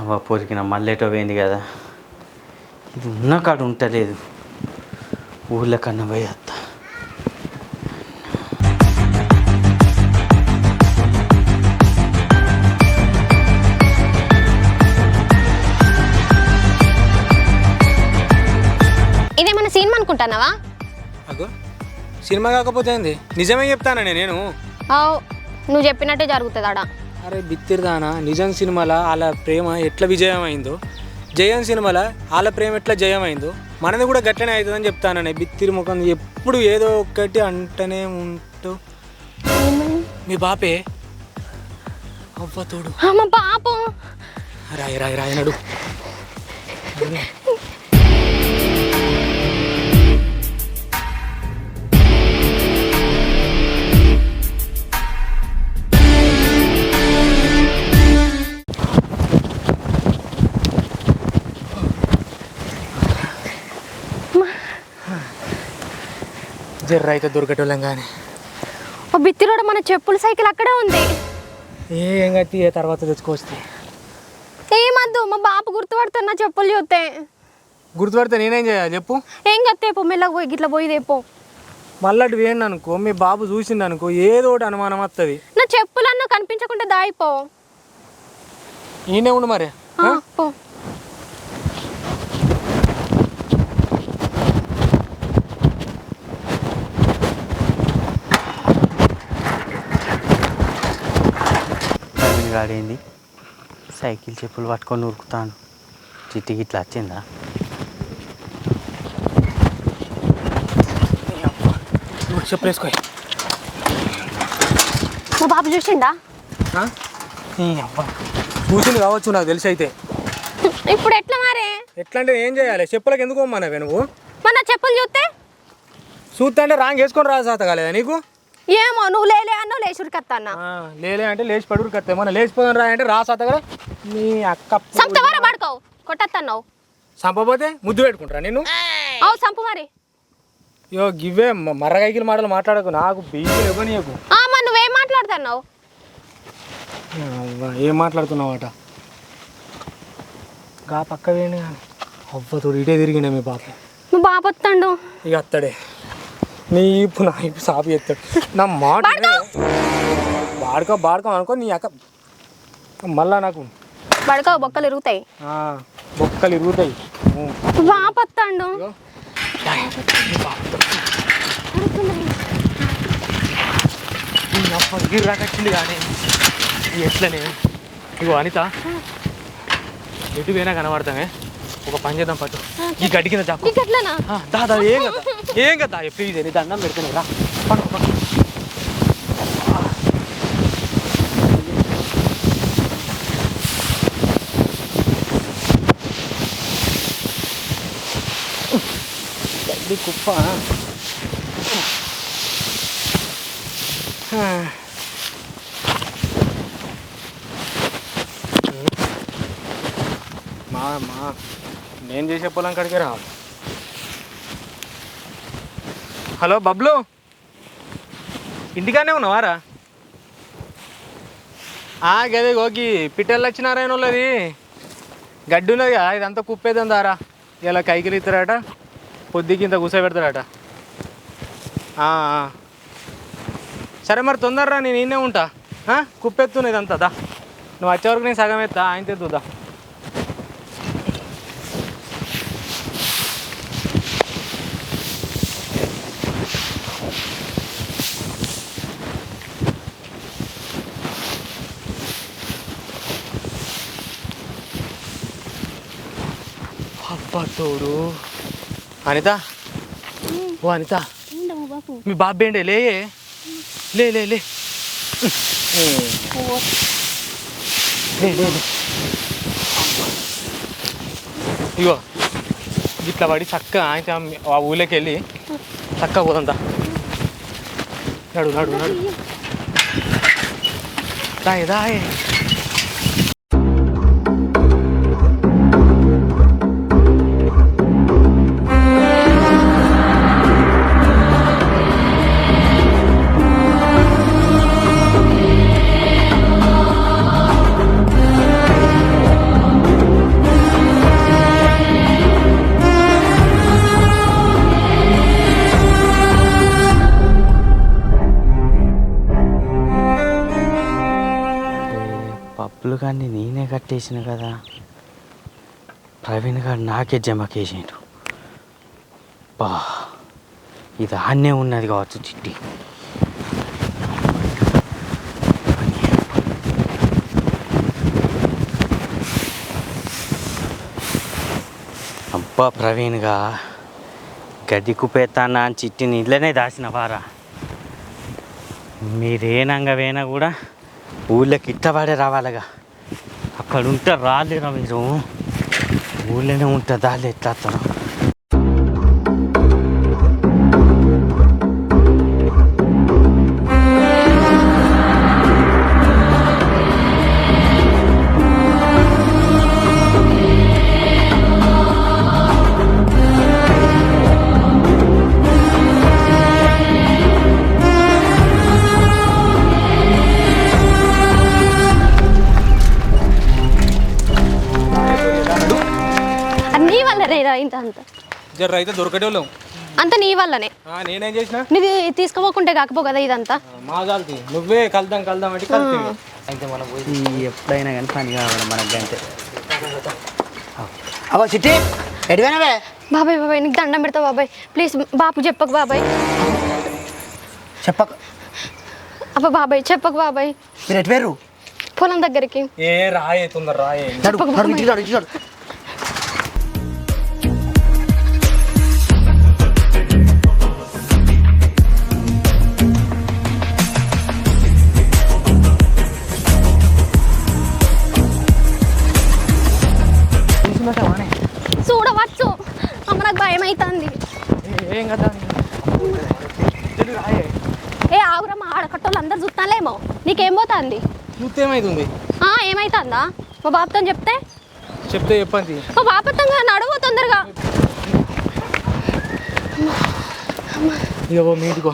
అవ్వ పొరికిన మళ్ళేటో పోయింది కదా. ఇది ఉన్న కాడ ఉంటలేదు. ఊళ్ళో కన్నా పోయి వస్తా. ఇదేమన్నా సినిమా అనుకుంటున్నావా? అగో సినిమా కాకపోతే ఏంది? నిజమే చెప్తానని నేను. అవు నువ్వు చెప్పినట్టే జరుగుతుంది ఆడ. అరే బిత్తిరిదానా నిజం సినిమాల వాళ్ళ ప్రేమ ఎట్లా విజయమైందో. జయం సినిమాల వాళ్ళ ప్రేమ ఎట్లా జయమైందో. మనది కూడా గట్లనే అవుతుందని చెప్తానని. బిత్తిరి ముఖం ఎప్పుడు ఏదో ఒక్కటి అంటనే ఉంటూ. మీ బాపే? అవ్వ తోడు. అమ్మ పాపం రాయి రాయి రాయి నడు. జర్ర అయితే దొరకటోళ్ళం కానీ ఆ బిత్తిరోడ మన చెప్పుల సైకిల్ అక్కడే ఉంది. ఏం కట్టి ఏ తర్వాత తెచ్చుకొస్తే ఏమద్దు మా బాపు గుర్తుపడుతున్నా చెప్పులు చూస్తే. గుర్తుపడితే నేనేం చేయాలి చెప్పు? ఏం కత్తేపో మెల్లగా పోయి గిట్ల పోయి దేపో మళ్ళీ అటు వేయండి అనుకో మీ బాబు చూసిండు అనుకో ఏదో ఒకటి అనుమానం వస్తుంది నా చెప్పులన్నా కనిపించకుండా దాయిపో. ఈయనే ఉండు మరి. పో. గాడేంది సైకిల్ చెప్పులు పట్టుకొని ఉరుకుతాను చిట్టికి ఇట్లా వచ్చిందా? నువ్వు చెప్పు వేసుకో. మా బాబు చూసిండా? చూసింది కావచ్చు నాకు తెలిసి అయితే. ఇప్పుడు ఎట్లా మారే? ఎట్లా అంటే ఏం చేయాలి? చెప్పులకు ఎందుకు పోమ్మన్నావే నువ్వు? మన చెప్పులు చూస్తే? చూస్తా అంటే రాంగ్ వేసుకొని రా సాత కాలేదా నీకు? ఏమో నువ్వు లేలే అన్నో లేచురికత్తాన్నా ఆ, లేలే అంటే లేచి పడురు కత్తే మన లేచిపోదాం రా అంటే రా సాత కదా నీ అక్క సంపవరా పడుకోవు? కొట్టత్తన్నావు. సంపపోతే ముద్దు పెట్టుకుంటారా నేను అవు సంపు మరి. యో గివ్వే మర్రగైకిల మాటలు మాట్లాడకు. నాకు బీపీ మరి నువ్వేం మాట్లాడుతున్నావు? ఏం మాట్లాడుతున్నావట? గా పక్క కానీ అవ్వతోడు ఇటే తిరిగిండే మీ బాప బాబు వస్తాడు ఇక అత్తడే. నీ ఇప్పు నా ఇప్పు సాపి ఎత్తాడు నా మాట. బాడుకో! బాడుకో అనుకో నీ అక్క మళ్ళా నాకు పడుకో బొక్కలు ఇరుగుతాయి. ఆ, బొక్కలు ఇరుగుతాయి. గిర్రా కట్టింది కానీ ఎట్లనే? ఇగో అనిత. ఎటు పోయినా కనబడతామే. ఒక పని చేద్దాం పట్టు ఈ గడ్డి కింద చాపు నీకు ఎట్లనా ఆ, దా దా ఏం కదా ఏం కదా ప్లీజ్ నీ దండం పెడుతున్నా రా పడు పడు గడ్డి కుప్ప ఆ. మా మా నేను చేసే పొలం కాడికే రా హలో బబ్లు? ఇంటికానే ఉన్నావారా ఆ, గదే గోకి పిట్టలు వచ్చినారాయన వాళ్ళది గడ్డి ఉన్నది కదా ఇదంతా కుప్పేదని దారా. ఇలా కైకిలు ఇస్తారట పొద్దుకి ఇంత కూర్చోబెడతారట సరే మరి తొందరరా నేను ఈయనే ఉంటా. ఆ, కుప్పెత్తున్నా ఇదంతా దా. నువ్వు వచ్చే వరకు నేను సగం ఎత్తా ఆయన తెద్దుదా తోడు అనిత? ఓ అనిత. మీ బాబు ఏంటి? లే లే లే. లే ఇగో ఇట్లా పడి చక్క ఆయన ఆ ఊళ్ళోకి వెళ్ళి చక్కగా పోదంతా నడు నడు నడు. దాయే దాయే గారిని కానీ నేనే కట్టేసిన కదా. ప్రవీణ్ గారు నాకే జమకేసాడు బా ఇది ఆన్నే ఉన్నది కావచ్చు చిట్టి. అబ్బా ప్రవీణ్గా గడ్డి కుపేస్తానా అని చిట్టిని ఇళ్ళనే దాసిన వారా. మీరేనంగా వేనా కూడా ఊళ్ళోకి ఇట్టబడే రావాలిగా. అక్కడ ఉంటే రాలేరా మీరు? ఊళ్ళోనే ఉంటే దాళ్ళు ఎట్లా అంత జర్ర అయితే దొరకటోళ్ళం. అంత నీ వల్లనే. నేనేం చేసిన? నీది తీసుకోపోకుంటే కాకపో కదా ఇదంతా? మా కాల్తి నువ్వే కలుద్దాం కలుద్దాం అంటే అయితే మనం పోయి ఎప్పుడైనా కానీ పని కావాలి మనకి అంతే. అవో చిట్టి ఎడిపోయినావే బాబాయ్ బాబాయ్ నీకు దండం పెడతా బాబాయ్. ప్లీజ్ బాపు చెప్పకు బాబాయ్. చెప్పక. అబ్బా బాబాయ్ చెప్పకు బాబాయ్. మీరు ఎటువేరు పొలం దగ్గరికి. ఏ రాయే తొందర రాయే. నీకేం పోతుంది? ఏమైతుంది ఆ, ఏమైతుందా? మా బాబుతో చెప్తే? చెప్తే చెప్పండి. మా బాబుతో నడువు తొందరగా. ఇగో మీ ఇంటికో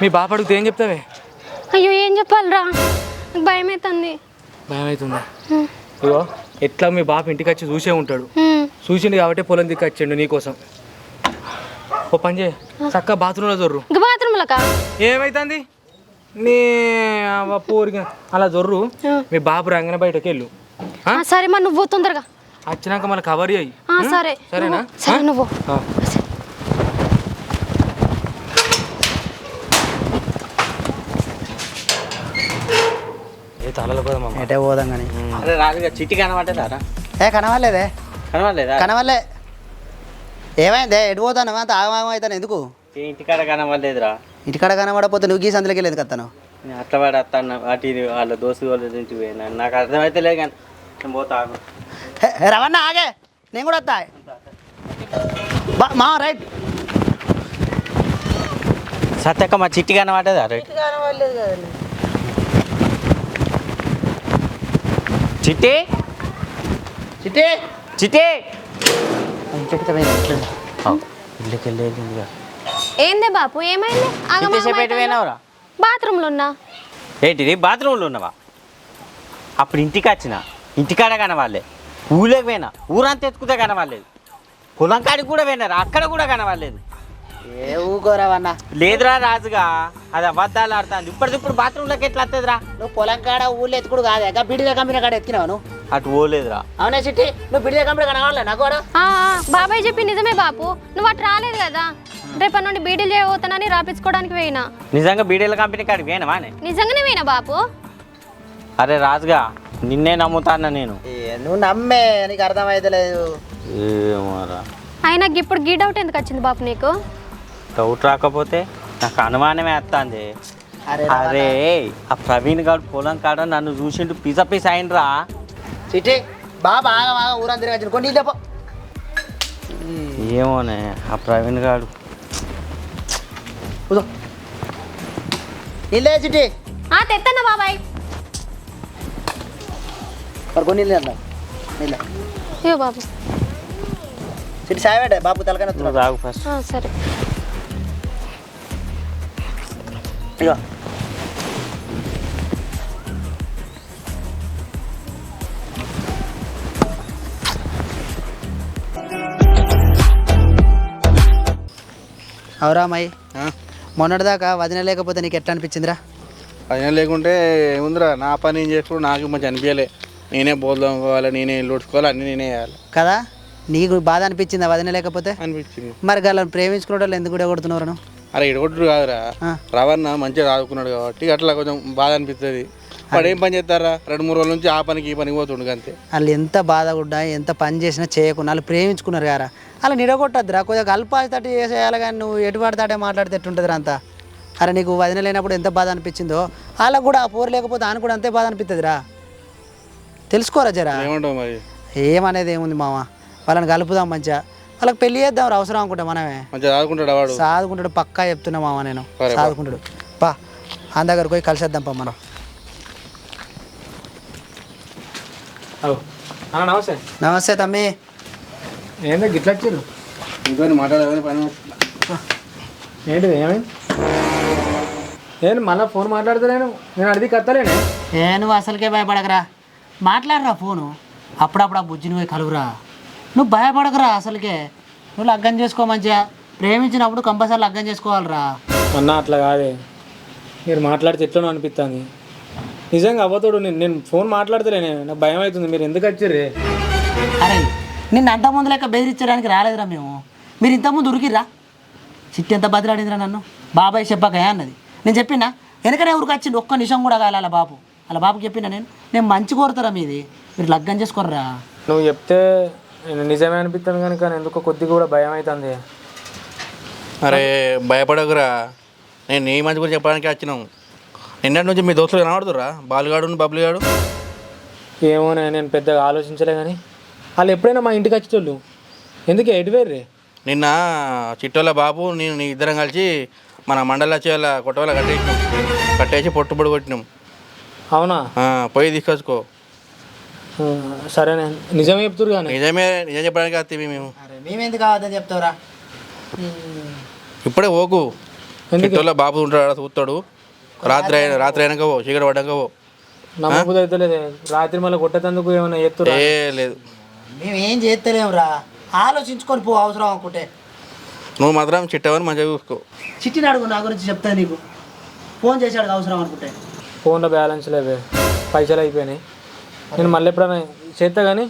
మీ బాప అడిగితే ఏం చెప్తావే? అయ్యో ఏం చెప్పాలిరా? నాకు భయం అవుతుంది భయం అవుతుందా ఇగో ఎట్లా మీ బాప ఇంటికి వచ్చి చూసే ఉంటాడు. చూసిండు కాబట్టి పొలం దిక్కు వచ్చిండు నీకోసం ఓ పని చేయి. చక్క బాత్రూంలో జొర్రు. ఇంక బాత్రూమ్లకా ఏమైతుంది? నీ అవ్వ పోరిగా. అలా జొర్రు. మీ బాబు రంగన బయటకు వెళ్ళు సరే మరి నువ్వు తొందరగా. వచ్చినాక మళ్ళీ కవర్ అయ్యి ఆ, సరే. సరేనా? నువ్వు- సరే? నువ్వు. తలలో ఎటే పోదాం కానీ అరే రాదుగా చిట్టి కనబడ్డదారా ఏ కనవాలేదే కనబడలేదా? కనవాలే ఏమైందే? ఎటు పోతాను అంత ఆగమాగం అవుతాను? ఎందుకు? ఇంటికాడ కనబడలేదురా. ఇంటికాడ కనబడకపోతే నువ్వు గీసి అందులోకి వెళ్ళేది కత్తాను? నేను అట్లా వాడు వస్తాను అటు ఇది వాళ్ళ దోస్తు వాళ్ళ ఇంటికి పోయినా. నాకు అర్థమైతే లేదు కానీ నేను పోతా ఆగు. రవణ ఆగే. నేను కూడా వస్తా మా రైట్. సత్యక్క మా చిట్టి కనబడ్డదా రైట్. చిట్టి చిట్టి? చిట్టి. ఇంటికి వెళ్ళేది ఏందే బాపు ఏమైంది? ఎంతసేపు ఎటు. పోయినావురా? బాత్రూంలో ఉన్నా? ఏంటిది? బాత్రూంలో ఉన్నవా? అప్పుడు ఇంటికి వచ్చిన ఇంటికాడ కనవాలే. ఊళ్ళోకి పోయినా ఊరంతా ఎత్తుకుతే కనవాలేదు. పొలం కాడికి కూడా పోయినారు? అక్కడ కూడా కనవాలేదు. ఏ ఊకోరావన్న? లేదురా రాజుగా అది అబద్ధాలు ఆడుతుంది. ఇప్పటికిప్పుడు బాత్రూంలోకి ఎట్లా వస్తుందిరా నువ్వు పొలం కాడ ఊళ్ళో ఎత్తుకుడు కాదే బిడిద కంపెనీ కాడ ఎత్తినావు నువ్వు? అటు పోలేదురా. అవునా చిట్టి? నువ్వు బిడిద కంపెనీ కనవాలే నాకు బాబాయ్ చెప్పి నిజమే బాపు. నువ్వు అటు రాలేదు కదా? రేపటి నుండి బీడీలు చేయబోతానని రాపించుకోవడానికి పోయినా నిజంగా బీడీల కంపెనీ కాడికి పోయినావానే నిజంగానే పోయినా బాపు? అరే రాజుగా నిన్నే నమ్ముతానా నేను. ఏ, నువ్వు నమ్మే నీకు అర్థమైతలేదు ఏమోరా అయినా ఇప్పుడు గీ డౌట్ ఎందుకు వచ్చింది బాపు నీకు? డౌట్ రాకపోతే నాకు అనుమానమే వస్తుంది అరే అరే ఆ ప్రవీణ్ గారు పొలం కాడ నన్ను చూసిండు పిస పిస అయినరా చిట్టి బాబా ఆగ బాగా ఊరంతా తిరగచ్చు కొన్ని ఏమోనే ఆ ప్రవీణ్ గారు కూదో నీళ్ళే చిట్టి. ఆ తెత్తన్నా బాబాయ్. మరి కొన్ని నీళ్ళు అన్నా నీళ్ళ. ఇయ్యో బాబు. చిట్టి సాయ పెట్టే బాబు తలకాయ నువ్వు. తాగు ఫస్ట్. ఆ, సరే. ఇగో. అవురా అమ్మాయి. మొన్నటిదాకా వదిన లేకపోతే నీకు ఎట్లా అనిపించిందిరా? పైన లేకుంటే ఏముందిరా? నా పని ఏం చేసుకుని నాకు మంచి అనిపించలే. నేనే బోల్దాం కావాలి నేనే ఇల్లు ఉడుచుకోవాలి అన్నీ నేనే చేయాలి. కదా? నీకు బాధ అనిపించిందా వదిన లేకపోతే? అనిపించింది. మరి వాళ్ళని ప్రేమించుకునే వాళ్ళు ఎందుకు కూడా కొడుతున్నారు అరే ఇడగొట్టుడు కాదురా. రవణ మంచిగా చదువుకున్నాడు కాబట్టి అట్లా కొంచెం బాధ అనిపిస్తుంది. వాడు ఏం పని చేస్తారా? రెండు మూడు రోజుల నుంచి ఆ పనికి ఈ పనికి పోతుండు అంతే. వాళ్ళు ఎంత బాధగుడ్డా ఎంత పని చేసినా చేయకుండా వాళ్ళు ప్రేమించుకున్నారు కదా అలా నిడగొట్టద్దురా. కొద్దిగా అల్పాతటి చేయాలి కానీ నువ్వు ఎటు పడతాడే మాట్లాడితే ఎట్టుంటుంది అంతా? అరే నీకు వదిన లేనప్పుడు ఎంత బాధ అనిపించిందో వాళ్ళకు కూడా ఆ పోరు లేకపోతే ఆయన కూడా అంతే బాధ అనిపిస్తుందిరా తెలుసుకోరా జరా? ఏమంటావు మరి? ఏమనేది ఏముంది మామ వాళ్ళని కలుపుదాం మంచిగా. వాళ్ళకి పెళ్ళి చేద్దాం రా, అవసరం అనుకుంటా మనమే. మంచిగా చదువుకుంటాడు వాడు? సాదుకుంటాడు పక్కా చెప్తున్నా మామ నేను. సరే. సాదుకుంటాడు. పా ఆయన దగ్గరకు పోయి కలిసేద్దాం పా మనం. అవు అన్న నమస్తే. నమస్తే తమ్మి. ఏందో గిట్ల వచ్చారు? ఇంట్లో మాట్లాడేదని పని ఏంటిది ఏమైంది? నేను మళ్ళీ ఫోన్ మాట్లాడతలేను నేను అడిగి కత్తలేనే. ఏ నువ్వు అసలుకే భయపడకరా. మాట్లాడరా ఫోను? అప్పుడప్పుడు ఆ బుజ్జిని పోయి కలువురా. నువ్వు భయపడకరా అసలుకే. నువ్వు లగ్గం చేసుకో మంచిగా. ప్రేమించినప్పుడు కంపల్సరీ లగ్గం చేసుకోవాలిరా. అన్న అట్లా కాదే. మీరు మాట్లాడితే ఎట్లనో అనిపిస్తుంది నిజంగా అవ్వతోడు నేను నేను ఫోన్ మాట్లాడతలేనే. నాకు భయం అవుతుంది మీరు ఎందుకు వచ్చారు? అరే నిన్ను అంత ముందు లెక్క బెదిరించడానికి రాలేదురా మేము. మీరు ఇంతకుముందు ఉరికిర్రా. చిట్టి ఎంత బదిలాడిందిరా నన్ను? బాబాయ్ చెప్పాక అన్నది. నేను చెప్పినా వెనకనే ఊరికి వచ్చిండు ఒక్క నిమిషం కూడా కాలే అలా బాబు. అలా బాబుకి చెప్పినా నేను. నేను మంచి కోరుతారా మీది? మీరు లగ్గం చేసుకోర్రా. నువ్వు చెప్తే నేను నిజమే అనిపిస్తాను కనుక ఎందుకో కొద్దిగా కూడా భయం అవుతుంది అరే భయపడకురా. నేను నీ మంచి గురించి చెప్పడానికి వచ్చినాం. నిన్నటి నుంచి మీ దోస్తులు కనబడుతురా బాలుగాడు బబ్లుగాడు. ఏమోనే నేను పెద్దగా ఆలోచించలే కానీ వాళ్ళు ఎప్పుడైనా మా ఇంటికి వచ్చేటోళ్ళు? ఎందుకు? ఎటు వేర్రే నిన్న చిట్టోళ్ళ బాబు నేను నీ ఇద్దరం కలిసి మన మండల చేయాల కొట్టవల కట్టేసినాం. కట్టేసి పొట్టుబడి కొట్టినాం. అవునా? ఆ, పోయి తీసుకొచ్చుకో. ఆ, సరేనే. నిజమే చెప్తురు కానీ. నిజమే నిజం చెప్పడానికి వస్తే మేము. అరే మేమెందుకు కావద్దని చెప్తావురా? ఇప్పుడే ఓకు ఎందుకు? చిట్టోళ్ళ బాబు ఉంటాడు ఆడ చూస్తాడు. రాత్రి అయిన రాత్రి అయినాక పో చీకటి పడ్డాక పో. నమ్మబుద్ధి అయితే లేదు రాత్రి మళ్ళీ కొట్టేందుకు ఏమైనా ఎత్తురా ఏ లేదు. మేము ఏం చేస్తలేమురా. ఆలోచించుకొని పో అవసరం అనుకుంటే. నువ్వు మాత్రం చిట్టవని మంచిగా చూసుకో. చిట్టిని అడుగు నా గురించి చెప్తా నీకు. ఫోన్ చేశాడు అవసరం అనుకుంటే. ఫోన్లో బ్యాలెన్స్ లేవే. పైసలు అయిపోయినాయి. నేను మళ్ళీ ఎప్పుడైనా చేస్తా కానీ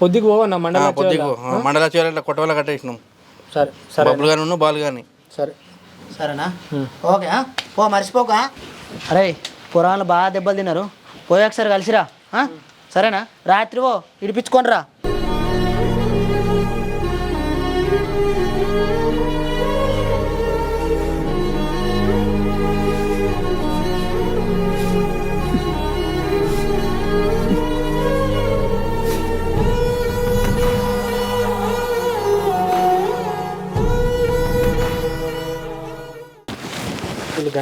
పొద్దుకు పోవన్నా మండలం పొద్దుకు మండల చేయాల కొట్టవల కట్టేసినాం. సరే సరే బబ్బులు కానీ ఉన్నావు బాలు కానీ సరే. సరేనా. ఓకే ఆ? పో మర్చిపోక అరే పురాణాలు బాగా దెబ్బలు తిన్నారు. పోయి ఒకసారి కలిసిరా? సరేనా? రాత్రి ఓ ఇడిపించుకొని రా.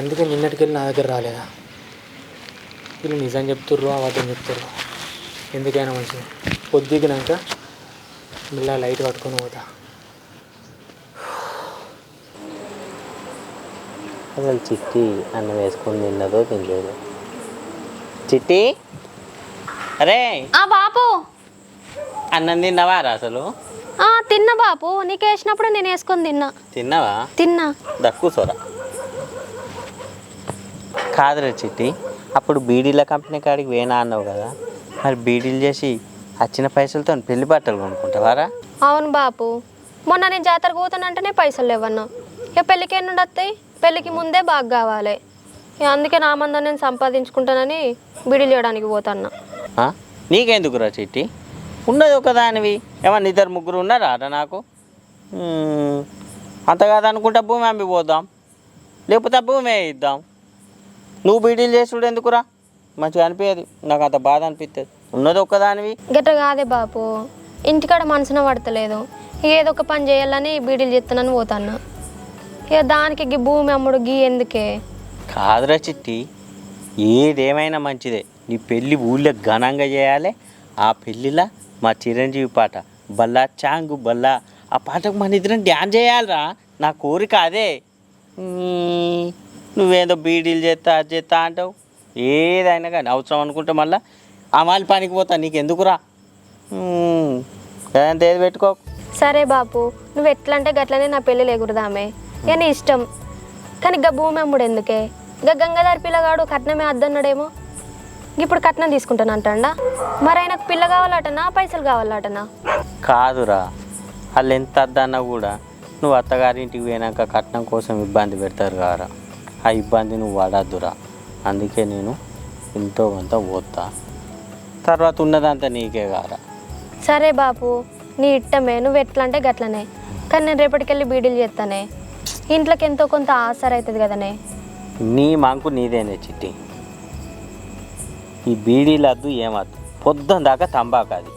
గందుకే నిన్నటికెళ్ళి నా దగ్గర రాలేదా? వీళ్ళు నిజం చెప్తుర్రు అబద్ధం చెప్తుర్రు. ఎందుకైనా మంచిది. పొద్దుకినాక మళ్ళీ లైట్ పట్టుకొని పోతా. అసలు చిట్టి అన్నం వేసుకొని తిన్నదో తినలేదో చిట్టి? అరే! ఆ బాపు! అన్నం తిన్నవారా అసలు? ఆ తిన్నా బాపు. నీకు వేసినప్పుడు నేను వేసుకొని తిన్నా. తిన్నావా? తిన్నా. దక్కుసోరా కాదురా చిట్టి. అప్పుడు బీడీల కంపెనీ కాడికి వేనా అన్నావు కదా. మరి బీడీలు చేసి వచ్చిన పైసలతో పెళ్ళి బట్టలు కొనుక్కుంటావారా? అవును బాపు. మొన్న నేను జాతరకు పోతానంటేనే పైసలు లేవన్నా. ఇక పెళ్ళికి ఎన్ని వస్తాయి? పెళ్ళికి ముందే బాగా కావాలి. ఇక అందుకే నా మందం నేను సంపాదించుకుంటానని బిడిలు చేయడానికి పోతాన్నా. ఆ? నీకెందుకురా చిట్టి? ఉన్నది ఒకదానివి. ఏమన్నా ఇద్దరు ముగ్గురు ఉన్నారా అట నాకు? మ్మ్. అంత కాదనుకుంటే భూమి అమ్మి పోదాం లేకపోతే ఆ భూమి ఇద్దాం. నువ్వు బీడీలు చేసుడు ఎందుకురా? మంచిగా అనిపించదు నాకు అంత బాధ అనిపిస్తుంది ఉన్నది ఒక్కదానివి. గట్ట కాదే బాపు. ఇంటికాడ మనసున పడతలేదు. ఏదో ఒక పని చేయాలని బీడీలు చేస్తానని పోతాన్నా. ఇక దానికి గీ భూమి అమ్ముడు గీ ఎందుకే? కాదురా చిట్టి. ఏదేమైనా మంచిదే. నీ పెళ్ళి ఊళ్ళో ఘనంగా చేయాలి. ఆ పెళ్ళిలా మా చిరంజీవి పాట. బల్లా చాంగు బల్లా. ఆ పాటకు మన ఇద్దరం డ్యాన్స్ చేయాలిరా. నా కోరిక అదే. నువ్వేదో బీడీలు చేస్తా అది చేస్తా అంటావు. ఏదైనా కానీ అవసరం అనుకుంటే మళ్ళీ అమాలి పనికి పోతా నీకు ఎందుకురా ఏది పెట్టుకో. సరే బాపు నువ్వు ఎట్లా అంటే గట్లనే నా పెళ్ళి లేకురదామే ఇక నీ ఇష్టం. కానీ గా భూమి అమ్ముడు ఎందుకే? గా గంగాధర్ పిల్లగాడు కట్నమే అద్దన్నాడేమో? ఇప్పుడు కట్నం తీసుకుంటాను అంటాడా? మరి ఆయనకు పిల్ల కావాలటనా పైసలు కావాలటనా? కాదురా. వాళ్ళు ఎంత అద్దన్నా కూడా నువ్వు అత్తగారింటికి పోయినాక కట్నం కోసం ఇబ్బంది పెడతారు కారా. ఆ ఇబ్బంది నువ్వు పడద్దురా. అందుకే నేను ఎంతో కొంత పోతా. తర్వాత ఉన్నదంతా నీకే కారా. సరే బాపు నీ ఇట్టమే నువ్వు ఎట్లా అంటే గట్లనే. కానీ నేను రేపటికెళ్ళి బీడీలు చేస్తానే ఇంట్లోకి ఎంతో కొంత ఆసర అవుతుంది కదనే. నీ మంకు నీదేనే చిట్టి. ఈ బీడీలద్దు ఏమద్దు. పొద్దున దాకా తంబాకు అది.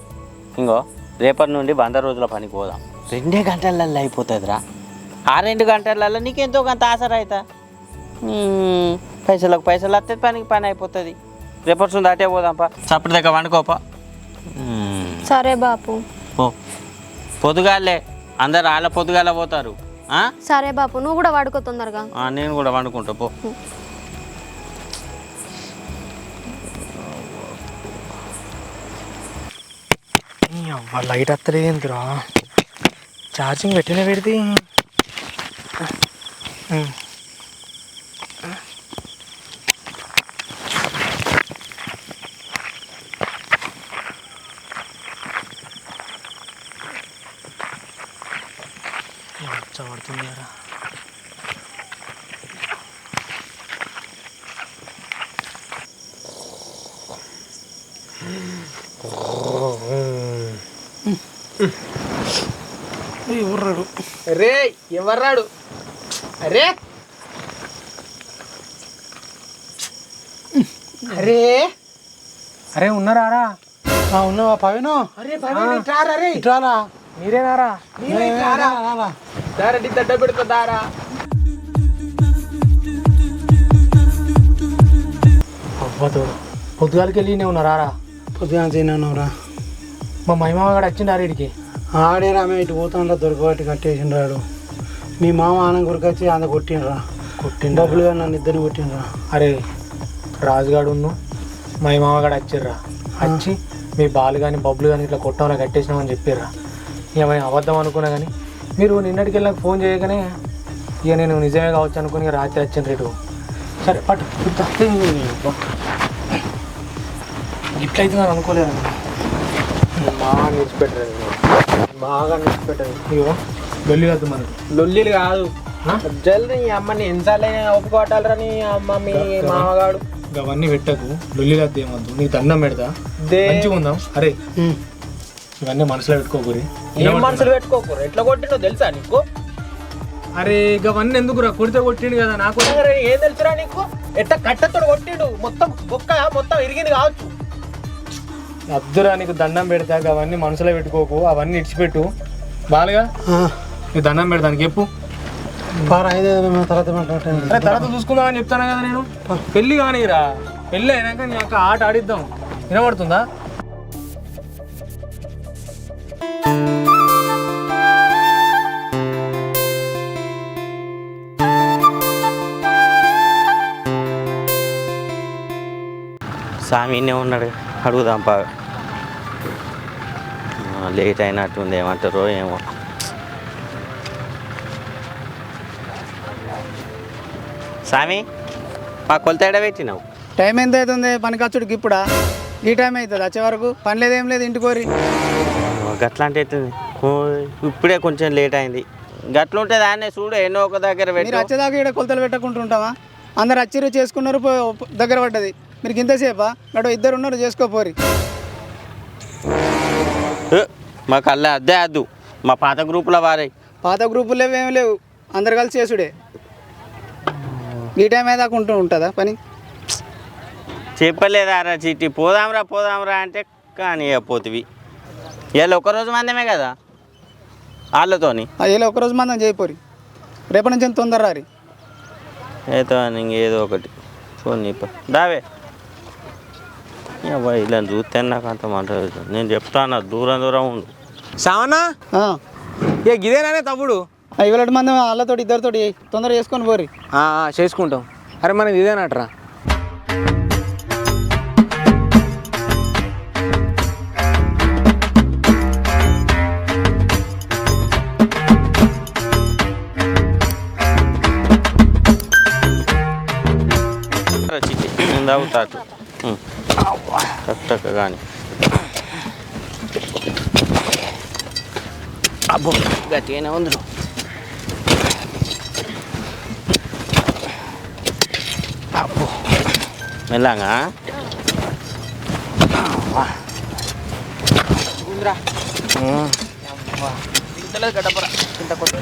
ఇంకో రేపటి నుండి వంద రోజుల పనికి పోదాం. రెండే గంటలల్లో అయిపోతుందిరా. ఆ రెండు గంటలలో నీకెంతో కొంత ఆసరా అవుతా. పైసలకు పైసలు వస్తే పనికి పని అయిపోతుంది. రేపటి నుండి అటే పోదాంపా. చప్పటి దగ్గర వండుకోపా. సరే బాపు. పో. పొద్దుగాలే అందరు వాళ్ళ పొద్దుగాల పోతారు. ఆ? సరే బాపు నువ్వు కూడా వాడుకో తొందరగా. ఆ, నేను కూడా వండుకుంటా పో. అవ్వ లైట్ వస్తలేదురా ఛార్జింగ్ పెట్టిన పెడితే. పడుతుంది కదా ఎవర్రాడు రే ఎవర్రాడు? అరే! అరే! అరే ఉన్నారా ఉన్నావా పవిను? అరే ఇట్రారా రే ఇట్రాలా మీరేనారా దారా దడ్డ దారా. అవ్వదు పొద్దుగాలకి వెళ్ళి ఉన్నారా పొద్దున తిన్నానురా మా మహిమావ గారు వచ్చిండు ఆడికి ఆడే రామే ఇటు పోతాండ్రా దొరకబట్టి కట్టేసిండ్రాడు. మీ మామ ఆనం గురికొచ్చి అంద కొట్టిండ్రా. కొట్టిండు? డబ్బులుగా నన్ను ఇద్దరిని కొట్టిండ్రా. అరే రాజుగాడును మా మామ గారు వచ్చిర్రా వచ్చి మీ బాలు కానీ బబ్బులు కానీ ఇట్లా కొట్టంలో కట్టేసినామని చెప్పిర్రా. ఇక మేము అబద్ధం అనుకున్నా కానీ మీరు నిన్నటికి వెళ్ళి నాకు ఫోన్ చేయగానే ఇక నేను నిజమే కావచ్చు అనుకుని రాత్రి వచ్చిండ్రు ఇటు. సరే పట్టు చూద్దాం. ఇట్లయితే నేను అనుకోలేదు. బాగా నిలిచిపెట్టలేదు బాగా నిలిచిపెట్టదు ఇగో వెళ్ళి వద్దు మనకి లొల్లిలు కాదు? జల్ది నీ అమ్మని ఎన్నిసార్లు ఒప్పుకోవటాలరా నీ అమ్మ మీ మామగాడు? అవన్నీ పెట్టకు. లొల్లి వద్దు ఏమొద్దు. నీకు దండం పెడతా. మంచిగా ఉందాం అరే ఇవన్నీ మనసులో పెట్టుకోకూరి. ఏం మనసులు పెట్టుకోకూరు ఎట్లా కొట్టిండో తెలుసా నీకు? అరే ఇక అవన్నీ ఎందుకురా? కొడితే కొట్టిండు కదా నాకు అరే, ఏం తెలుసురా నీకు? ఎట్ట కట్టతోడు కొట్టిండు? మొత్తం బొక్క మొత్తం ఇరిగింది కావచ్చు. అద్దురా నీకు దండం పెడతా ఇక అవన్నీ మనసులో పెట్టుకోకు. అవన్నీ ఇడిచిపెట్టు. బాలుగా నీకు దండం పెడతాను చెప్పు. పార ఐదు తర్వాత మాట్లాడతాను అరే తర్వాత చూసుకుందామని చెప్తాను కదా నేను? పెళ్ళి కానీరా. పెళ్ళి అయినాక నీ అక్క ఆట ఆడిద్దాం. వినబడుతుందా? స్వామి ఇన్నే ఉన్నాడు. అడుగుదాం బాగా లేట్ అయినట్టుంది ఏమంటారో ఏమో. స్వామి మా కొలత ఎడ పెట్టినావు? టైం ఎంత అవుతుంది? పనికి వచ్చుడికి ఇప్పుడా? ఈ టైం అవుతుంది? వచ్చే వరకు? పని లేదు ఏం లేదు ఇంటికోరి గట్లా అంటే ఎట్లుంది? ఓ, ఇప్పుడే కొంచెం లేట్ అయింది. గట్ల ఉంటుంది ఆయన చూడు ఎన్నో ఒక దగ్గర మీరు వచ్చేదాకా ఇక్కడ కొలతలు పెట్టుకుంటుంటావా అందరు వచ్చిర్రు చేసుకున్నారు దగ్గర పడ్డది. మీరు ఇంతసేపా? గడు ఇద్దరు ఉన్నారు చేసుకోపోరి మాకు అల్ల అద్దే అద్దు. మా పాత గ్రూపుల వారే. పాత గ్రూపులు లేవు ఏం లేవు. అందరు కలిసి చేసుడే. ఈ టైం అయ్యేదాకా ఉంటూ ఉంటుందా పని? చెప్పలేదా రా చిట్టి పోదాంరా పోదాంరా అంటే కానీ పోతివి ఇవాళ ఒక్కరోజు మందమే కదా? వాళ్ళతోని? ఇలా ఒకరోజు మందం చేయపోరి. రేపటి నుంచి తొందర రారి? ఏదో ఇంకేదో ఒకటి. పోనీ పో. దావే. అబ్బా ఇలా చూస్తే నాకు అంత మాట నేను చెప్తాను దూరం దూరం ఉండు. సావనా ఆ. ఇక గిదేనానే తమ్ముడు? ఇవాళ మందం వాళ్ళతోటి ఇద్దరితోటి తొందర చేసుకొని పోరి. ఆ, ఆ, చేసుకుంటాం. అరే మనది ఇదేనట్రా? అటు. ఉం. కరెక్ట్ కానీ అబ్బో గట్టిగానే ఉంది అబ్బో ఇంతలేదు గడ్డపర ఇంత కొట్టు